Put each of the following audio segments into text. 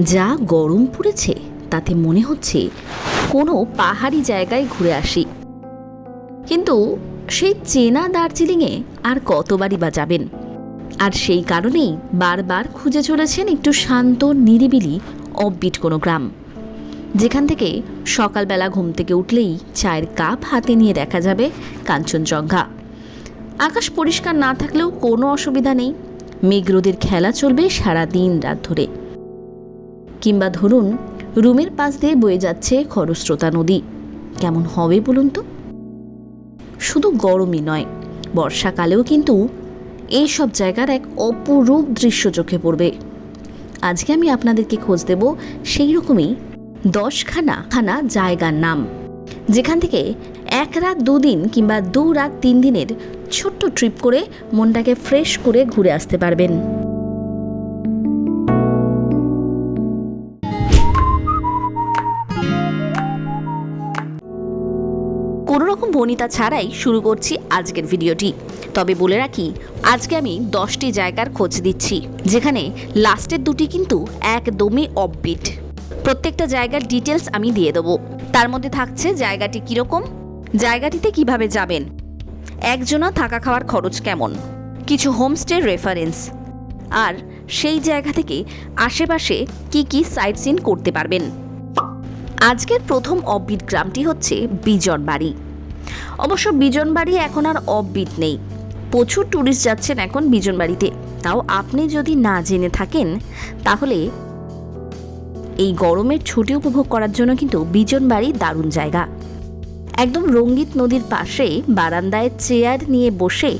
যা গরম পড়েছে, তাতে মনে হচ্ছে কোনো পাহাড়ি জায়গায় ঘুরে আসি। কিন্তু সেই চেনা দার্জিলিংয়ে আর কতবারই বা যাবেন? আর সেই কারণেই বারবার খুঁজে চলেছেন একটু শান্ত, নিরিবিলি, অববিট কোনো গ্রাম। যেখান থেকে সকালবেলা ঘুম থেকে উঠলেই চায়ের কাপ হাতে নিয়ে দেখা যাবে কাঞ্চনজঙ্ঘা। আকাশ পরিষ্কার না থাকলেও কোনো অসুবিধা নেই। মেঘরোদের খেলা চলবে সারা দিন রাত ধরে। কিংবা ধরুন, রুমের পাশ দিয়ে বয়ে যাচ্ছে খরস্রোতা নদী। কেমন হবে বলুন তো? শুধু গরমই নয়, বর্ষাকালেও কিন্তু এই সব জায়গার এক অপরূপ দৃশ্য চোখে পড়বে। আজকে আমি আপনাদেরকে খোঁজ দেব সেই রকমই দশখানা খানা জায়গার নাম, যেখান থেকে এক রাত দুদিন কিংবা দু রাত তিন দিনের ছোট্ট ট্রিপ করে মনটাকে ফ্রেশ করে ঘুরে আসতে পারবেন। বনিতা ছাড়াই শুরু করছি আজকের ভিডিওটি। তবে বলে রাখি, আজকে আমি দশটি জায়গার খোঁজ দিচ্ছি, যেখানে লাস্টের দুটি কিন্তু একদমই অববিট প্রত্যেকটা জায়গার ডিটেলস আমি দিয়ে দেবো। তার মধ্যে থাকছে জায়গাটি কীরকম, জায়গাটিতে কীভাবে যাবেন, একজনা থাকা খাওয়ার খরচ কেমন, কিছু হোমস্টে রেফারেন্স আর সেই জায়গা থেকে আশেপাশে কি কি সাইট সিন করতে পারবেন। আজকের প্রথম অববিট গ্রামটি হচ্ছে বিজনবাড়ি। অবশ্য বিজনবাড়ি এখন আর অববিট নেই। প্রচুর ট্যুরিস্ট যাচ্ছেন এখন বিজনবাড়িতে। তাও আপনি যদি না জেনে থাকেন, তাহলে এই গরমের ছুটি উপভোগ করার জন্য কিন্তু বিজনবাড়ি দারুণ জায়গা। একদম রঙ্গিত নদীর পাশে বারান্দায় চেয়ার নিয়ে বসে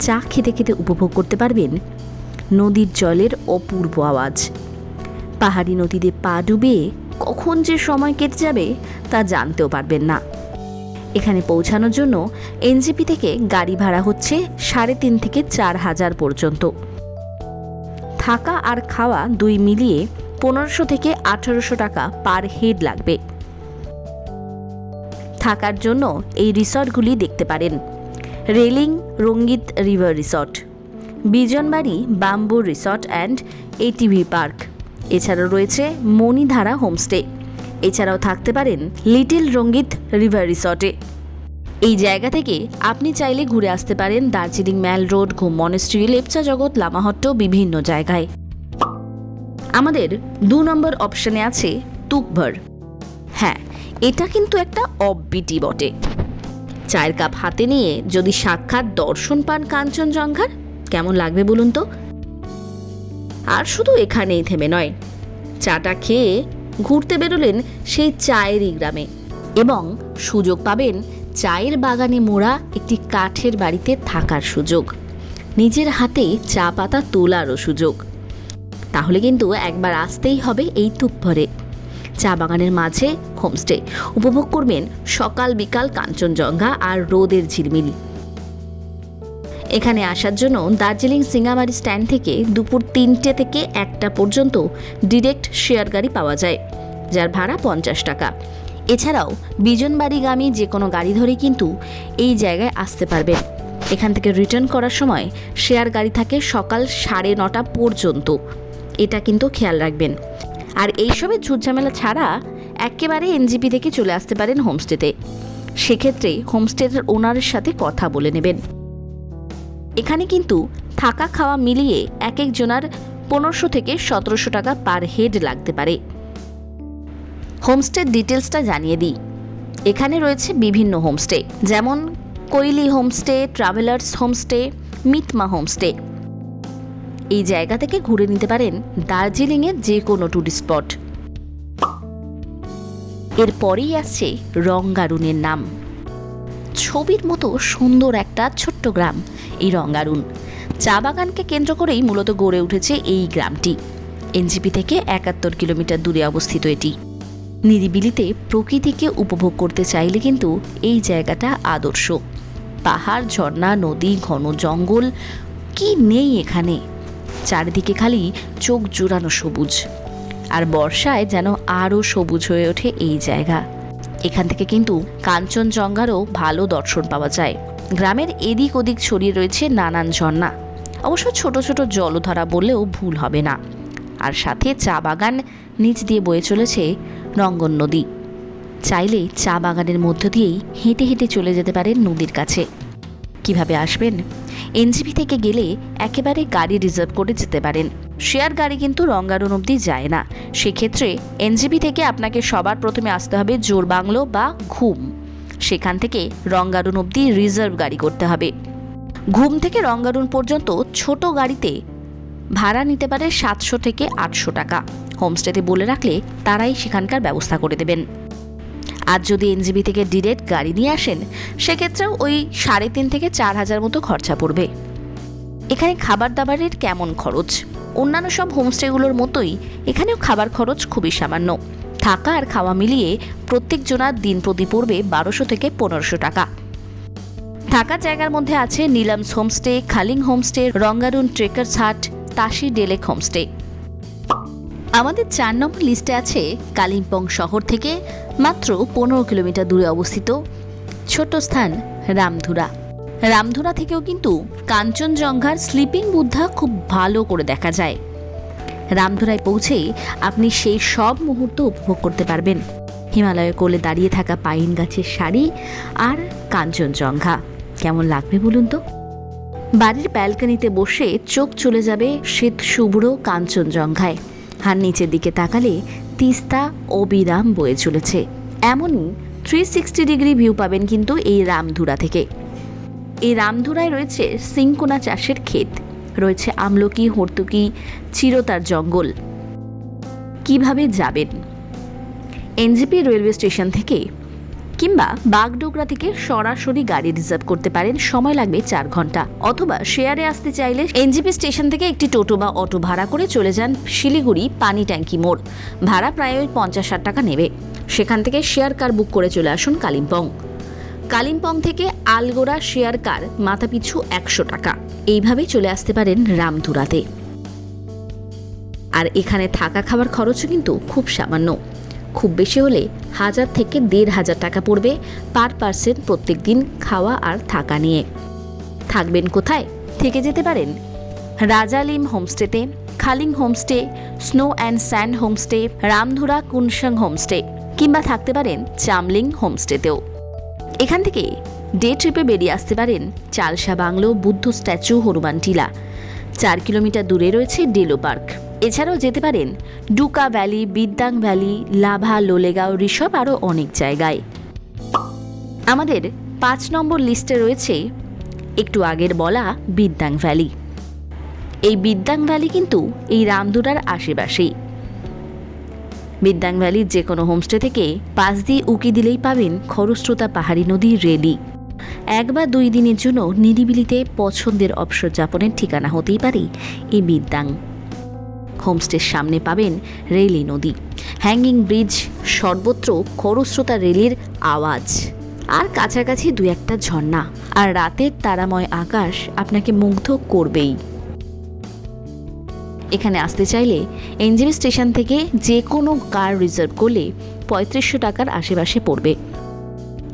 চা খেতে খেতে উপভোগ করতে পারবেন নদীর জলের অপূর্ব আওয়াজ। পাহাড়ি নদীতে পা ডুবে কখন যে সময় কেটে যাবে তা জানতেও পারবেন না। এখানে পৌঁছানোর জন্য এনজিপি থেকে গাড়ি ভাড়া হচ্ছে সাড়ে তিন থেকে চার হাজার পর্যন্ত। থাকা আর খাওয়া দুই মিলিয়ে পনেরোশো থেকে আঠারোশো টাকা পার হেড লাগবে। থাকার জন্য এই রিসর্টগুলি দেখতে পারেন। Relling Rangit river resort, Bijanbari bamboo resort and ATV park. এছাড়াও রয়েছে মণিধারা হোমস্টে। এছাড়াও থাকতে পারেন লিটল রঙ্গিত রিভার রিসর্টে। এই জায়গা থেকে আপনি চাইলে ঘুরে আসতে পারেন Darjeeling mall road, Ghum monastery, Lepcha Jagat, Lamahatta বিভিন্ন জায়গায়। আমাদের দু নম্বর অপশনে আছে তুকভর। হ্যাঁ এটা কিন্তু একটা অববিটি বটে। চায়ের কাপ হাতে নিয়ে যদি সাক্ষাৎ দর্শন পান কাঞ্চনজঙ্ঘার, কেমন লাগবে বলুন তো? আর শুধু এখানেই থেমে নয়। চাটা খেয়ে ঘুরতে বেরোলেন সেই চায়েরই গ্রামে এবং সুযোগ পাবেন চায়ের বাগানে মোড়া একটি কাঠের বাড়িতে থাকার সুযোগ। নিজের হাতে চা পাতা তোলারও সুযোগ। তাহলে কিন্তু একবার আসতেই হবে এই তুকভরে চা বাগানের মাঝে হোমস্টে। উপভোগ করবেন সকাল বিকাল কাঞ্চনজঙ্ঘা আর রোদের ঝিলমিল এখানে আসার জন্য দার্জিলিং সিঙ্গামারি স্ট্যান্ড থেকে দুপুর তিনটে থেকে একটা পর্যন্ত ডিরেক্ট শেয়ার গাড়ি পাওয়া যায়, যার ভাড়া পঞ্চাশ টাকা। এছাড়াও বিজনবাড়িগামী যে কোনো গাড়ি ধরে কিন্তু এই জায়গায় আসতে পারবেন এখান থেকে রিটার্ন করার সময় শেয়ার গাড়ি থাকে সকাল সাড়ে নটা পর্যন্ত। এটা কিন্তু খেয়াল রাখবেন। আর এইসবের ঝুটঝামেলা ছাড়া একেবারে এনজিপি থেকে চলে আসতে পারেন হোমস্টেতে। সেক্ষেত্রে হোমস্টের ওনারের সাথে কথা বলে নেবেন। এখানে কিন্তু থাকা খাওয়া মিলিয়ে এক একজনার পনেরোশো থেকে সতেরোশো টাকা পার হেড লাগতে পারে। হোমস্টের ডিটেলসটা জানিয়ে দিই। এখানে রয়েছে বিভিন্ন হোমস্টে, যেমন Kaili homestay, travellers homestay, Mitma homestay. এই জায়গা থেকে ঘুরে নিতে পারেন দার্জিলিংয়ের যে কোনো ট্যুরিস্ট স্পট এরপরেই আসছে রঙ্গারুনের নাম। ছবির মতো সুন্দর একটা ছোট্ট গ্রাম। এই রঙ্গারুন চা বাগানকে কেন্দ্র করেই মূলত গড়ে উঠেছে এই গ্রামটি। এনজিপি থেকে একাত্তর কিলোমিটার দূরে অবস্থিত এটি। নিরিবিলিতে প্রকৃতিকে উপভোগ করতে চাইলে কিন্তু এই জায়গাটা আদর্শ। পাহাড়, ঝর্ণা, নদী, ঘন জঙ্গল, কি নেই এখানে? চারিদিকে খালি চোখ জুড়ানো সবুজ। আর বর্ষায় যেন আরও সবুজ হয়ে ওঠে এই জায়গা। এখান থেকে কিন্তু কাঞ্চনজঙ্ঘারও ভালো দর্শন পাওয়া যায়। গ্রামের এদিক ওদিক ছড়িয়ে রয়েছে নানান ঝর্ণা। অবশ্য ছোট ছোট জলধারা বললেও ভুল হবে না। আর সাথে চা বাগান নিচ দিয়ে বয়ে চলেছে রঙ্গন নদী। চাইলে চা বাগানের মধ্য দিয়েই হেঁটে হেঁটে চলে যেতে পারেন নদীর কাছে। কীভাবে আসবেন? এনজিপি থেকে গেলে একেবারে গাড়ি রিজার্ভ করে যেতে পারেন। শেয়ার গাড়ি কিন্তু রঙ্গারুন অবধি যায় না। সেক্ষেত্রে এনজিপি থেকে আপনাকে সবার প্রথমে আসতে হবে জোরবাংলো বা ঘুম সেখান থেকে রঙ্গারুন অবধি রিজার্ভ গাড়ি করতে হবে। ঘুম থেকে রঙ্গারুন পর্যন্ত ছোট গাড়িতে ভাড়া নিতে পারে সাতশো থেকে আটশো টাকা। হোমস্টেতে বলে রাখলে তারাই সেখানকার ব্যবস্থা করে দেবেন। আর যদি এনজিবি থেকে ডিরেক্ট গাড়ি নিয়ে আসেন, সেক্ষেত্রেও ওই সাড়ে তিন থেকে চার হাজার মতো খরচা পড়বে। এখানে খাবার দাবারের কেমন খরচ? অন্যান্য সব হোমস্টেগুলোর মতোই এখানেও খাবার খরচ খুবই সামান্য। থাকা আর খাওয়া মিলিয়ে প্রত্যেক জনার দিন প্রতি পড়বে বারোশো থেকে পনেরোশো টাকা। থাকার জায়গার মধ্যে আছে Neelam's homestay, Khaling homestay, Rangarun trekkers hut, Tashi Delek homestay. আমাদের চার নম্বর লিস্টে আছে কালিম্পং শহর থেকে মাত্র পনেরো কিলোমিটার দূরে অবস্থিত ছোট স্থান রামধুরা। রামধুরা থেকেও কিন্তু কাঞ্চনজঙ্ঘার স্লিপিং বুদ্ধা খুব ভালো করে দেখা যায়। রামধুরায় পৌঁছেই আপনি সেই সব মুহূর্ত উপভোগ করতে পারবেন। হিমালয়ের কোলে দাঁড়িয়ে থাকা পাইন গাছের শাড়ি আর কাঞ্চনজঙ্ঘা কেমন লাগবে বলুন তো? বাড়ির ব্যালকনিতে বসে চোখ চলে যাবে শীত শুভ্র কাঞ্চনজঙ্ঘায় আর নিচের দিকে তাকালে তিস্তা অবিরাম বয়ে চলেছে। এমনই থ্রি সিক্সটি ডিগ্রি ভিউ পাবেন কিন্তু এই রামধুরা থেকে। এই রামধুরায় রয়েছে সিংকোনা চাষের ক্ষেত। রয়েছে আমলকি, হর্তুকি, চিরতার জঙ্গল। কীভাবে যাবেন? এনজিপি রেলওয়ে স্টেশন থেকে কিংবা বাগডোগরা থেকে সরাসরি গাড়ি রিজার্ভ করতে পারেন। সময় লাগবে চার ঘণ্টা। অথবা শেয়ারে আসতে চাইলে এনজিপি স্টেশন থেকে একটি টোটো বা অটো ভাড়া করে চলে যান শিলিগুড়ি পানি ট্যাঙ্কি মোড়। ভাড়া প্রায় ওই পঞ্চাশ ষাট টাকা নেবে। সেখান থেকে শেয়ার কার বুক করে চলে আসুন কালিম্পং। কালিম্পং থেকে আলগোড়া শেয়ার কার মাথাপিছু একশো টাকা। এইভাবে চলে আসতে পারেন রামধুরাতে আর এখানে থাকা খাবার খরচও কিন্তু খুব সামান্য। খুব বেশি হলে হাজার থেকে দেড় হাজার টাকা পড়বে পার পার্সন প্রত্যেক দিন খাওয়া আর থাকা নিয়ে। থাকবেন কোথায়? থেকে যেতে পারেন Rajalim হোমস্টেতে, Khaling homestay, snow and sand homestay, Ramdhura Kunsang homestay কিংবা থাকতে পারেন চামলিং হোমস্টেতেও। এখান থেকে ডে ট্রিপে বেরিয়ে আসতে পারেন চালসা বাংলো বুদ্ধ স্ট্যাচু হনুমান টিলা। চার কিলোমিটার দূরে রয়েছে ডেলো পার্ক। এছাড়াও যেতে পারেন ডুকা ভ্যালি, বিদ্যাং ভ্যালি, লাভা, লোলেগাঁও ঋষভ আরও অনেক জায়গায়। আমাদের পাঁচ নম্বর লিস্টে রয়েছে একটু আগের বলা বিদ্যাং ভ্যালি। এই বিদ্যাং ভ্যালি কিন্তু এই রামদুরার আশেপাশেই। বিদ্যাং ভ্যালির যে কোনো হোমস্টে থেকে পাশ দিয়ে উকি দিলেই পাবেন খরস্রোতা পাহাড়ি নদী রেলি। এক বা দুই দিনের জন্য নিরিবিলিতে পছন্দের অবসর যাপনের ঠিকানা হতেই পারে এই বিদ্যাং হোমস্টের সামনে পাবেন রেলি নদী। হ্যাঙ্গিং ব্রিজ, সর্বত্র খরস্রোতা রেলির আওয়াজ। আর কাছাকাছি দু একটা ঝর্ণা। আর রাতের তারাময় আকাশ আপনাকে মুগ্ধ করবেই। এখানে আসতে চাইলে এনজিবি স্টেশন থেকে যে কোনো কার রিজার্ভ করলে পঁয়ত্রিশশো টাকার আশেপাশে পড়বে।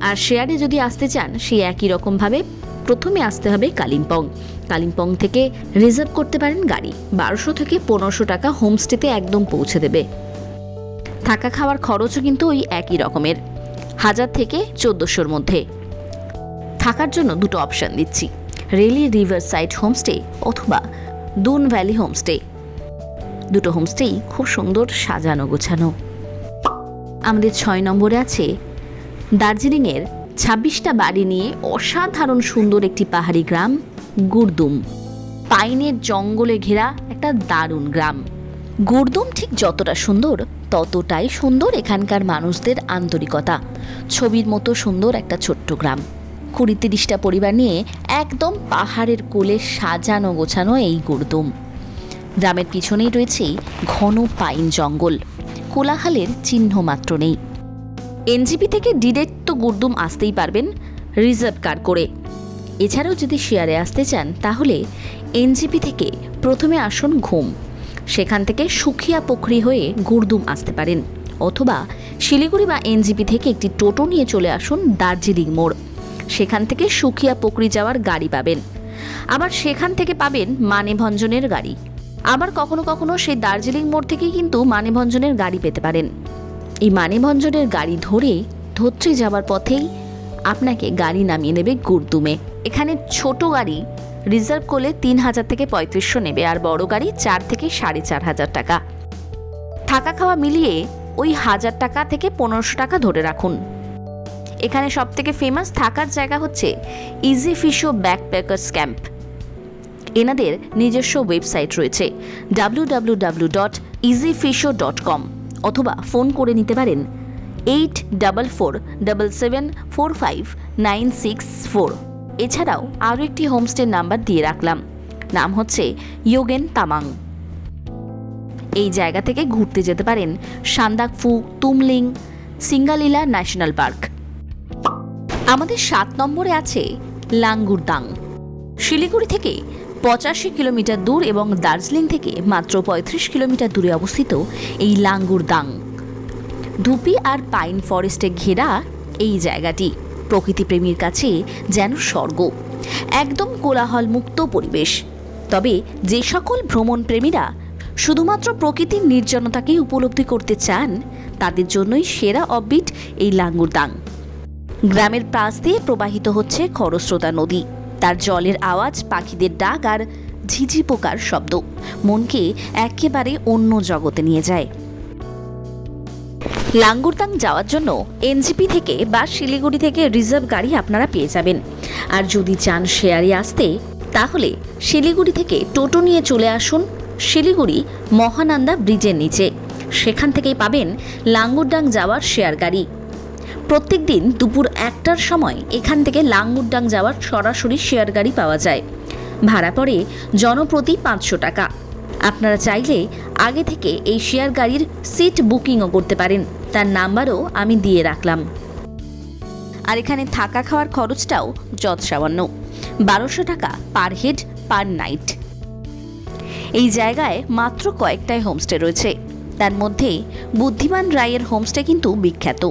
আর শেয়ারে যদি আসতে চান, সে একই রকমভাবে প্রথমে আসতে হবে কালিম্পং। কালিম্পং থেকে রিজার্ভ করতে পারেন গাড়ি। বারোশো থেকে পনেরোশো টাকা হোমস্টেতে একদম পৌঁছে দেবে। থাকা খাওয়ার খরচও কিন্তু ওই একই রকমের। হাজার থেকে চোদ্দোশোর মধ্যে। থাকার জন্য দুটো অপশান দিচ্ছি। রেলি রিভার সাইড হোমস্টে অথবা দুন ভ্যালি হোমস্টে। দুটো হোমস্টেই খুব সুন্দর সাজানো গোছানো। আমাদের ছয় নম্বরে আছে দার্জিলিংয়ের ছাব্বিশটা বাড়ি নিয়ে অসাধারণ সুন্দর একটি পাহাড়ি গ্রাম, গুরদুম। পাইনের জঙ্গলে ঘেরা একটা দারুণ গ্রাম। গুরদুম ঠিক যতটা সুন্দর, ততটাই সুন্দর এখানকার মানুষদের আন্তরিকতা। ছবির মতো সুন্দর একটা ছোট্ট গ্রাম। কুড়ি তিরিশটা পরিবার নিয়ে একদম পাহাড়ের কোলে সাজানো গোছানো এই গুরদুম। গ্রামের পিছনেই রয়েছে ঘন পাইন জঙ্গল। কোলাহালের চিহ্ন মাত্র নেই। এনজিপি থেকে ডিরেক্ট তো গুরদুম আসতেই পারবেন রিজার্ভ কার করে। এছাড়াও যদি শেয়ারে আসতে চান, তাহলে এনজিপি থেকে প্রথমে আসুন ঘুম। সেখান থেকে সুখিয়া পুখরি হয়ে গুরদুম আসতে পারেন। অথবা শিলিগুড়ি বা এনজিপি থেকে একটি টোটো নিয়ে চলে আসুন দার্জিলিং মোড়। সেখান থেকে সুখিয়া পুকুরি যাওয়ার গাড়ি পাবেন। আবার সেখান থেকে পাবেন মানেভঞ্জনের গাড়ি। আবার কখনো কখনো সেই দার্জিলিং মোড় থেকেই কিন্তু মানেভঞ্জনের গাড়ি পেতে পারেন। এই মানেভঞ্জনের গাড়ি ধরে ধত্রী যাওয়ার পথেই আপনাকে গাড়ি নামিয়ে নেবে গুরদুমে। এখানে ছোট গাড়ি রিজার্ভ করলে তিন হাজার থেকে পঁয়ত্রিশশো নেবে আর বড় গাড়ি চার থেকে সাড়ে চার হাজার টাকা। থাকা খাওয়া মিলিয়ে ওই হাজার টাকা থেকে পনেরোশো টাকা ধরে রাখুন। এখানে সব থেকে ফেমাস থাকার জায়গা হচ্ছে ইজি ফিশো ব্যাকপ্যাকার্স ক্যাম্প এনাদের নিজস্ব ওয়েবসাইট রয়েছে W W W dot dot com অথবা ফোন করে নিতে পারেন eight double four double seven four five nine six four এছাড়াও আরও একটি হোমস্টের নাম্বার দিয়ে রাখলাম। নাম হচ্ছে ইয়োগেন তামাং। এই জায়গা থেকে ঘুরতে যেতে পারেন সান্দাকফু, তুমলিং, সিঙ্গালীলা ন্যাশনাল পার্ক। আমাদের সাত নম্বরে আছে লাঙ্গুরদাং। শিলিগুড়ি থেকে পঁচাশি কিলোমিটার দূর এবং দার্জিলিং থেকে মাত্র পঁয়ত্রিশ কিলোমিটার দূরে অবস্থিত এই লাঙ্গুরদাং ধুপি আর পাইন ফরেস্টে ঘেরা এই জায়গাটি প্রকৃতিপ্রেমীর কাছে যেন স্বর্গ। একদম কোলাহল মুক্ত পরিবেশ। তবে যে সকল ভ্রমণ প্রেমীরা শুধুমাত্র প্রকৃতির নির্জনতাকেই উপলব্ধি করতে চান, তাদের জন্যই সেরা অববিট এই লাঙ্গুরদাং গ্রামের পাশ দিয়ে প্রবাহিত হচ্ছে খরস্রোতা নদী। তার জলের আওয়াজ, পাখিদের ডাক আর ঝিঝি পোকার শব্দ। মনকে একেবারে অন্য জগতে নিয়ে যায়। লাঙ্গুরতাং যাওয়ার জন্য এনজিপি থেকে বা শিলিগুড়ি থেকে রিজার্ভ গাড়ি আপনারা পেয়ে যাবেন। আর যদি চান শেয়ারে আসতে, তাহলে শিলিগুড়ি থেকে টোটো নিয়ে চলে আসুন শিলিগুড়ি মহানন্দা ব্রিজের নিচে। সেখান থেকেই পাবেন লাঙ্গুরডাং যাওয়ার শেয়ার গাড়ি। প্রত্যেক দিন দুপুর একটার সময় এখান থেকে লাঙ্গুরডাং যাওয়ার সরাসরি শেয়ার গাড়ি পাওয়া যায়। ভাড়া পড়ে জনপ্রতি পাঁচশো টাকা। আপনারা চাইলে আগে থেকে এই শেয়ার গাড়ির সিট বুকিংও করতে পারেন। তার নাম্বারও আমি দিয়ে রাখলাম। আর এখানে থাকা খাওয়ার খরচটাও যৎ সামান্য বারোশো টাকা পার হেড, পার নাইট। এই জায়গায় মাত্র কয়েকটাই হোমস্টে রয়েছে। তার মধ্যে বুদ্ধিমান রায়ের হোমস্টে কিন্তু বিখ্যাত।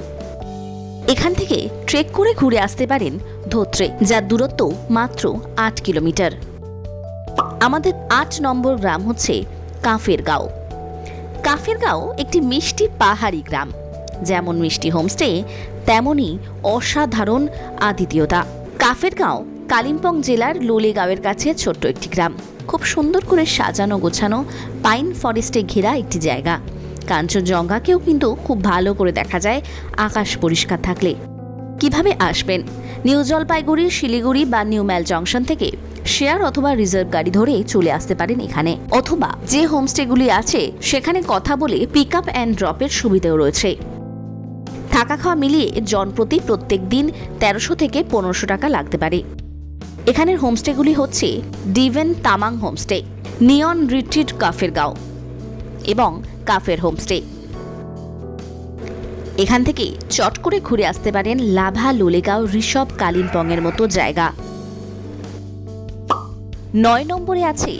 এখান থেকে ট্রেক করে ঘুরে আসতে পারেন ধোত্রে, যার দূরত্ব মাত্র আট কিলোমিটার। আমাদের আট নম্বর গ্রাম হচ্ছে কাফের গাঁও কাফের গাঁও একটি মিষ্টি পাহাড়ি গ্রাম। যেমন মিষ্টি হোমস্টে, তেমনই অসাধারণ আতিথেয়তা। কাফের গাঁও কালিম্পং জেলার লোলেগাঁওয়ের কাছে ছোট্ট একটি গ্রাম। খুব সুন্দর করে সাজানো গোছানো পাইন ফরেস্টে ঘেরা একটি জায়গা। কাঞ্চনজঙ্ঘাকেও কিন্তু খুব ভালো করে দেখা যায় আকাশ পরিষ্কার থাকলে। কীভাবে আসবেন? নিউ জলপাইগুড়ি, শিলিগুড়ি বা নিউ ম্যাল জংশন থেকে শেয়ার অথবা রিজার্ভ গাড়ি ধরে চলে আসতে পারেন এখানে। অথবা যে হোমস্টেগুলি আছে, সেখানে কথা বলে পিক আপ অ্যান্ড ড্রপের সুবিধাও রয়েছে। থাকা খাওয়া মিলিয়ে জনপ্রতি প্রত্যেক দিন তেরোশো থেকে পনেরোশো টাকা লাগতে পারে। এখানের হোমস্টেগুলি হচ্ছে Deven Tamang homestay, neon retreat Kafer Gaon এবং কাফের হোমস্টে। এখান থেকে চট করে ঘুরে আসতে পারেন লাভা লোলেগাঁও ঋষভ কালিম্পংয়ের মতো জায়গা। নয় নম্বরে আছে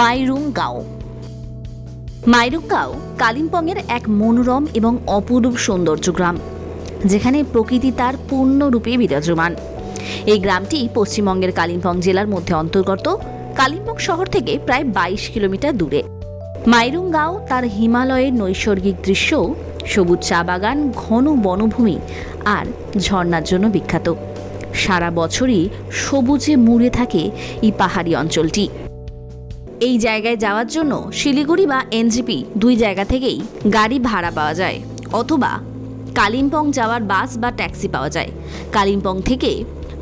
মাইরুং গাঁও মাইরুং গাঁও কালিম্পংয়ের এক মনোরম এবং অপরূপ সৌন্দর্য গ্রাম, যেখানে প্রকৃতি তার পূর্ণরূপে বিরাজমান। এই গ্রামটি পশ্চিমবঙ্গের কালিম্পং জেলার মধ্যে অন্তর্গত। কালিম্পং শহর থেকে প্রায় বাইশ কিলোমিটার দূরে। মাইরুং গাঁও তার হিমালয়ের নৈসর্গিক দৃশ্য, সবুজ চা বাগান, ঘন বনভূমি আর ঝর্ণার জন্য বিখ্যাত। সারা বছরই সবুজে মুড়ে থাকে এই পাহাড়ি অঞ্চলটি। এই জায়গায় যাওয়ার জন্য শিলিগুড়ি বা এনজিপি দুই জায়গা থেকেই গাড়ি ভাড়া পাওয়া যায়, অথবা কালিম্পং যাওয়ার বাস বা ট্যাক্সি পাওয়া যায়। কালিম্পং থেকে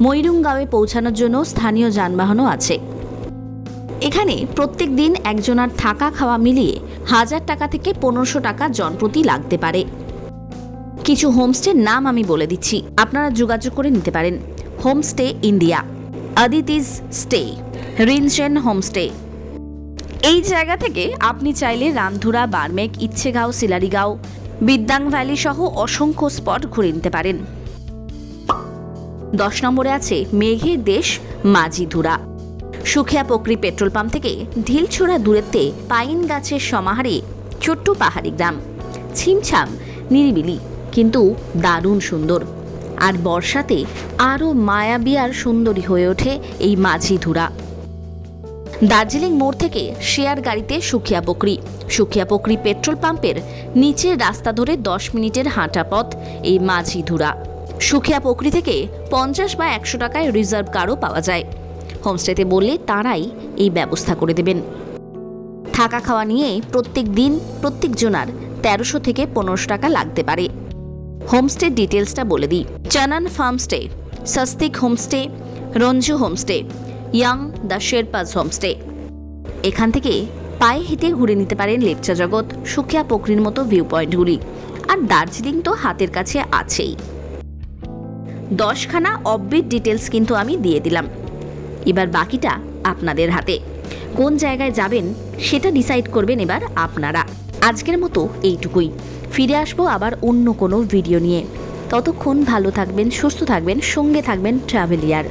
ময়ূরুংগাঁওয়ে পৌঁছানোর জন্য স্থানীয় যানবাহনও আছে। এখানে প্রত্যেক দিন একজনার থাকা খাওয়া মিলিয়ে হাজার টাকা থেকে পনেরোশো টাকা জনপ্রতি লাগতে পারে। কিছু হোমস্টের নাম আমি বলে দিচ্ছি, আপনারা যোগাযোগ করে নিতে পারেন। Homestay India, Aditi's stay, Rinchen homestay. এই জায়গা থেকে আপনি চাইলে রামধুরা, বার্মেক, ইচ্ছেগাঁও, সিলারিগাঁও, বিদ্যাং ভ্যালি সহ অসংখ্য স্পট ঘুরে নিতে পারেন। দশ নম্বরে আছে মেঘের দেশ মাঝিধুরা। সুখিয়া পকরি পেট্রোল পাম্প থেকে ঢিলছোড়া দূরত্বে পাইন গাছের সমাহারে ছোট্ট পাহাড়ি গ্রাম। ছিমছাম, নিরিবিলি, কিন্তু দারুণ সুন্দর। আর বর্ষাতে আরও মায়াবী আর সুন্দরী হয়ে ওঠে এই মাঝি ধুরা। দার্জিলিং মোড় থেকে শেয়ার গাড়িতে সুখিয়া পকরি। সুখিয়া পকরি পেট্রোল পাম্পের নিচের রাস্তা ধরে দশ মিনিটের হাঁটা পথ এই মাঝি ধুরা। সুখিয়া পকরি থেকে পঞ্চাশ বা একশো টাকায় রিজার্ভ কারও পাওয়া যায়। হোমস্টেতে বললে তারাই এই ব্যবস্থা করে দেবেন। থাকা খাওয়া নিয়ে প্রত্যেক দিন প্রত্যেক জনার তেরোশো থেকে পনেরোশো টাকা লাগতে পারে। হোমস্টে ডিটেলসটা বলে দিই। Chanan farmstay, Swastik homestay, Ranju homestay, young the Sherpas homestay. এখান থেকে পায়ে হেঁটে ঘুরে নিতে পারেন লেপচা জগৎ, সুখিয়া পকরির মতো ভিউ পয়েন্টগুলি আর দার্জিলিং তো হাতের কাছে আছেই। দশখানা অববিট ডিটেলস কিন্তু আমি দিয়ে দিলাম। এবার বাকিটা আপনাদের হাতে। কোন জায়গায় যাবেন সেটা ডিসাইড করবেন এবার আপনারা। আজকের মতো এইটুকুই। ফিরে আসব আবার অন্য কোনো ভিডিও নিয়ে। ততক্ষণ ভালো থাকবেন, সুস্থ থাকবেন, সঙ্গে থাকবেন ট্রাভেলিয়ার